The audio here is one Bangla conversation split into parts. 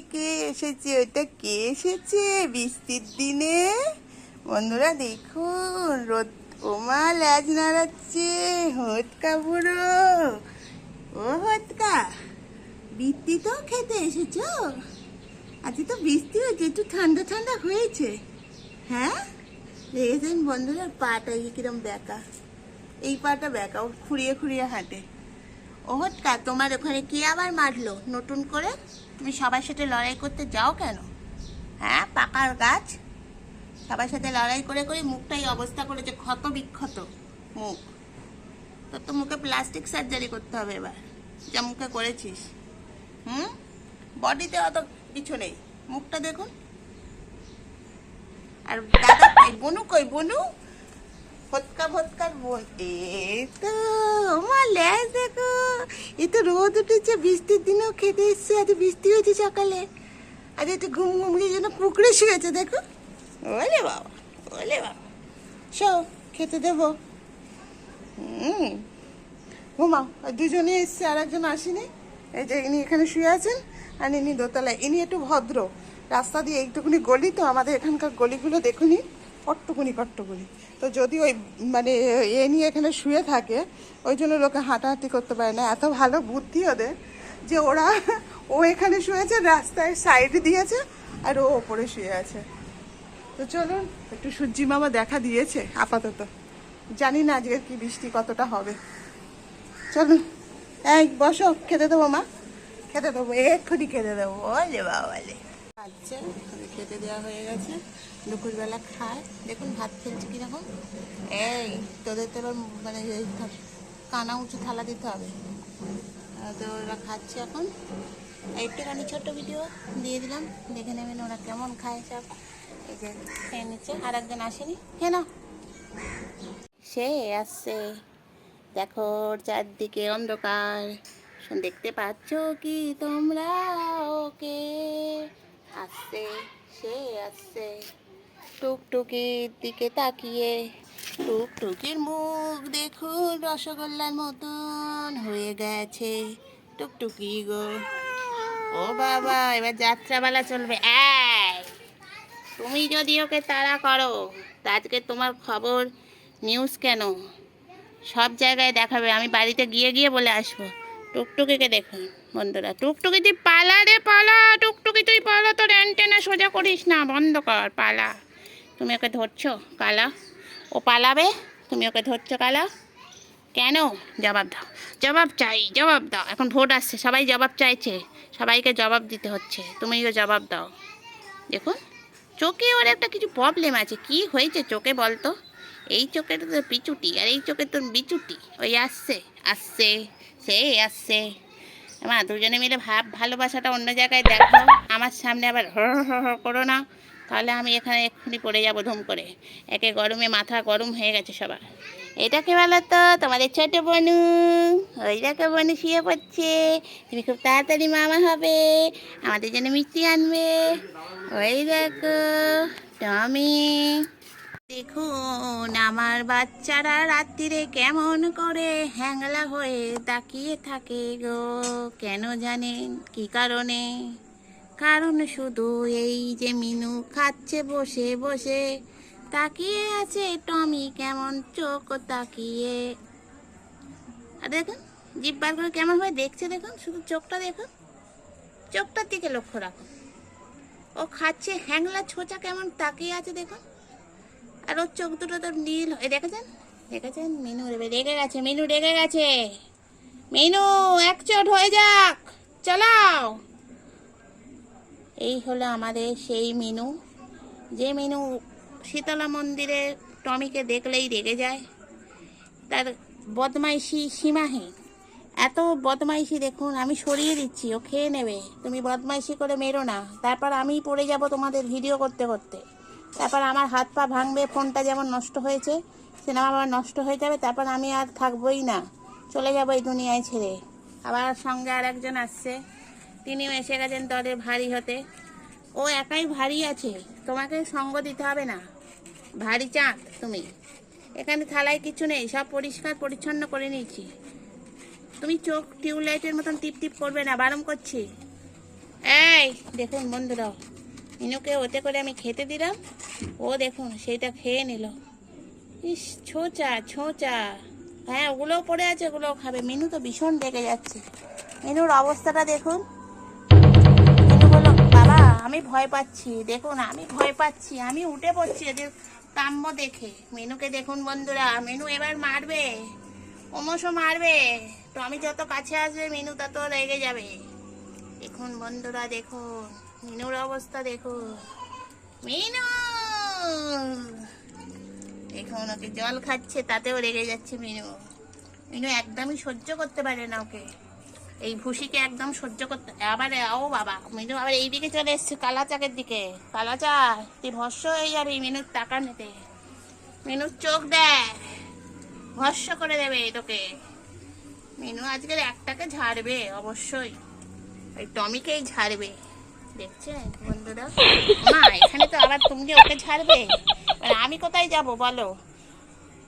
কে এসেছে? ওটা কে এসেছে? বৃষ্টির দিনে? বন্ধুরা দেখুন, রোদ ওমা ল্যাজ নাড়াচ্ছে। হটকা বুড়ো? ও হটকা বৃত্তি তো খেতে এসেছ? আজকে তো বৃষ্টি হয়েছে, একটু ঠান্ডা ঠান্ডা হয়েছে। হ্যাঁ? দেখেছেন বন্ধুরা, পাটা কিরম বেঁকা। এই পাটা বেঁকা, ও খুঁড়িয়ে খুঁড়িয়ে হাঁটে। ও তোমার ওখানে কি আবার মারলো? নতুন করে? তুমি সবার সাথে লড়াই করতে যাও কেন? হ্যাঁ পাকার গাছ। সবার সাথে লড়াই করে করে মুখটাই অবস্থা করেছে ক্ষত বিক্ষত মুখ। তোর তো মুখে প্লাস্টিক সার্জারি করতে হবে এবার। যা মুখে করেছিস। হুম? বডিতে অত কিছু নেই। মুখটা দেখুন। আর দাদা বনু কই? বনু? ফটকা ফটকার বোন এ তো, আমার ল্যাজ দেখো এ তো রোদ উঠেছে, বৃষ্টির দিনেও খেতে এসছে, আজ বৃষ্টি হয়েছে সকালে। আজ একটু ঘুম ঘুমড়িয়ে যেন পুকুরে শুয়েছে, দেখো। ওলে বাবা ওলে বাবা শো খেতে দেবো। হুম, ঘুমাও। দুজনে এসছে আর একজন আসেনি। এই যে ইনি এখানে শুয়ে আছেন, আর ইনি দোতলায়। ইনি একটু ভদ্র। রাস্তা দিয়ে এইটুকুনি গলি, তো আমাদের এখানকার গলিগুলো দেখুনি কট্টকুনি কট্টকুনি। তো যদি ওই মানে এ নিয়ে এখানে শুয়ে থাকে, ওই জন্য লোকে হাঁটাহাঁটি করতে পারে না। এত ভালো বুদ্ধি ওদের যে ওরা, ও এখানে শুয়েছে, রাস্তায় সাইড দিয়েছে, আর ও ওপরে শুয়ে আছে। তো চলুন, একটু সূর্যি মামা দেখা দিয়েছে, আপাতত। জানি না আজকের কি বৃষ্টি কতটা হবে। চলুন, এই বসো, খেতে দেবো মা। খেতে দেবো, এক্ষুনি খেতে দেবো। ওলে বাবালে আচ্ছা ওদের খেতে দেওয়া হয়ে গেছে। দুপুরবেলা খায়। দেখুন ভাত ফেলছে কীরকম। এই, তোদের তো মানে কানা উঁচু থালা দিতে হবে। তো ওরা খাচ্ছে এখন। একটুখানি ছোট্ট ভিডিও দিয়ে দিলাম। দেখে নেবেন ওরা কেমন খায় সব। এই যে, খেয়ে নিচ্ছে। আর একজন আসেনি কেন সে আসছে। দেখো চারদিকে অন্ধকার। দেখতে পাচ্ছ কি তোমরা ওকে? আসছে। সে আসছে টুকটুকির দিকে তাকিয়ে, টুকটুকির মুখ দেখুন, রসগোল্লার মতন হয়ে গেছে। টুকটুকি গো। ও বাবা, এবার যাত্রাবেলা চলবে। তুমি যদি ওকে তাড়া করো আজকে তোমার খবর নিউজ কেন? সব জায়গায় দেখাবে। আমি বাড়িতে গিয়ে গিয়ে বলে আসব। টুকটুকিকে দেখুন বন্ধুরা। টুকটুকি তুই পালা রে পালা, টুকটুকি সোজা করিস না, বন্ধ কর, পালা। তুমি ওকে ধরছো, কালা? ও পালাবে? তুমি ওকে ধরছো, কালা? কেন? জবাব দাও। জবাব চাই, জবাব দাও। এখন ভোট আসছে, সবাই জবাব চাইছে। সবাইকে জবাব দিতে হচ্ছে, তুমিও জবাব দাও। দেখুন, চোখে ওর একটা কিছু প্রবলেম আছে। কি হয়েছে চোখে বলতো? এই চোখের তো পিচুটি, আর এই চোখের তোর বিচুটি ওই আসছে আসছে, সে আসছে। মা, দুজনে মিলে ভাব, ভালোবাসাটা অন্য জায়গায় দেখো আমার সামনে আবার হর হর করো না। তাহলে আমি এখানে এক্ষুনি পড়ে যাব ধুম করে। একে গরমে মাথা গরম হয়ে গেছে সবার। এটাকে বলো তো, তোমাদের ছোট বনু। ওই বনু শুয়ে পড়ছে। তুমি খুব তাড়াতাড়ি মামা হবে। আমাদের জন্য মিষ্টি আনবে। ওই দেখো, টমি। দেখুন, আমার বাচ্চারা রাত্রিরে কেমন করে হ্যাংলা হয়ে তাকিয়ে থাকে গো। কেন জানেন? কি কারণে? কারণ শুধু এই যে মিনু খাচ্ছে বসে বসে, তাকিয়ে আছে টমি কেমন চোখ তাকিয়ে। আর দেখুন জিভ বার করে কেমন ভাবে দেখছে দেখুন, শুধু চোখটা দেখুন। চোখটার দিকে লক্ষ্য রাখুন। ও খাচ্ছে, হ্যাংলা ছোচা কেমন তাকিয়ে আছে দেখুন। আর ওর চোখ দুটো তো নীল এ দেখেছেন দেখেছেন মিনু রেগে গেছে, মিনু রেগে গেছে। মিনু এক চোট হয়ে যাক, চালাও। এই হলো আমাদের সেই মিনু। যে মিনু শীতলা মন্দিরে টমিকে দেখলেই রেগে যায়, তার বদমাইশি সীমাহীন। এত বদমাইশি দেখুন, আমি সরিয়ে দিচ্ছি, ও খেয়ে নেবে। তুমি বদমাইশি করে মেরো না। তারপর আমি পড়ে যাব তোমাদের ভিডিও করতে করতে। তারপর আমার হাত পা ভাঙবে, ফোনটা যেমন নষ্ট হয়েছে, সিনেমা আবার নষ্ট হয়ে যাবে, তারপর আমি আর থাকবোই না। চলে যাব এই দুনিয়ায় ছেড়ে। আবার সঙ্গে আর একজন আসছে, তিনিও এসে গেছেন দলের ভারী হতে। ও একাই ভারী আছে, তোমাকে সঙ্গ দিতে হবে না। ভারী চাঁদ তুমি। এখানে থালায় কিছু নেই, সব পরিষ্কার পরিচ্ছন্ন করে নিয়েছি। তুমি চোখ টিউবলাইটের মতন টিপ টিপ করবে না, বারণ করছি। এই, দেখুন বন্ধুরা ইনুকে ওতে করে আমি খেতে দিলাম। ও দেখুন, সেইটা খেয়ে নিল। ইস, ছোচা ছোচা। হ্যাঁ ওগুলোও পড়ে আছে, ওগুলোও খাবে। মিনু তো ভীষণ রেগে যাচ্ছে। মিনুর অবস্থাটা দেখুন। মিনু বাবা, আমি ভয় পাচ্ছি। দেখুন, আমি ভয় পাচ্ছি। আমি উঠে পড়ছি এদের কাম্য দেখে। মিনুকে দেখুন বন্ধুরা, মিনু এবার মারবে। ক্রমশ মারবে। তো আমি যত কাছে আসবে, মিনু তত রেগে যাবে। দেখুন বন্ধুরা, দেখুন। মিনুর অবস্থা দেখুন। মিনু! দেখুন ওকে জল খাচ্ছে, তাতেও রেগে যাচ্ছে মিনু। মিনু একদমই সহ্য করতে পারে না ওকে। এই ভুসিকে একদম সহ্য করতে, আবার, ও বাবা, মিনু আবার এইদিকে চলে এসছে, কালাচাকের দিকে। কালাচা, তুই ভস্য হয়ে যাবি মিনুর টাকা নিতে। মিনুর চোখ দেখ, ভস্য করে দেবে তোকে। মিনু আজকের একটাকে ঝাড়বে, অবশ্যই। ওই টমিকেই ঝাড়বে। দেখছেন বন্ধুরা? মা এখানে তো আবার তুমি ওকে ছাড়বে? এবার আমি কোথায় যাব বলো?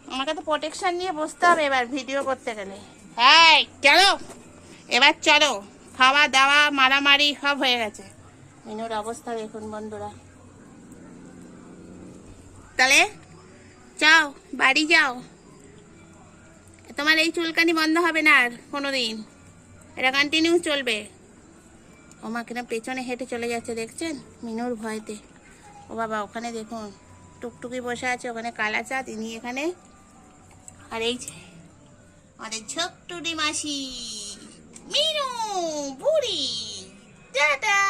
আমাকে তো প্রোটেকশন নিয়ে বসতে হবে এবার ভিডিও করতে গেলে। হ্যাঁ চলো। এবার চলো। খাওয়া দাওয়া মারামারি সব হয়ে গেছে। মিনুর অবস্থা দেখুন বন্ধুরা। তাহলে যাও বাড়ি যাও। তোমার এই চুলকানি বন্ধ হবে না আর কোনোদিন। এটা কন্টিনিউ চলবে। ও মা কিনা পেছনে হেঁটে চলে যাচ্ছে, দেখছেন? মিনুর ভয়তে। ও বাবা, ওখানে দেখুন, টুকটুকি বসে আছে, ওখানে কালা চা, তিনি এখানে। আর এই যে, আমাদের ছোট্টুটি মাসি মিনু, বুড়ি, টাটা!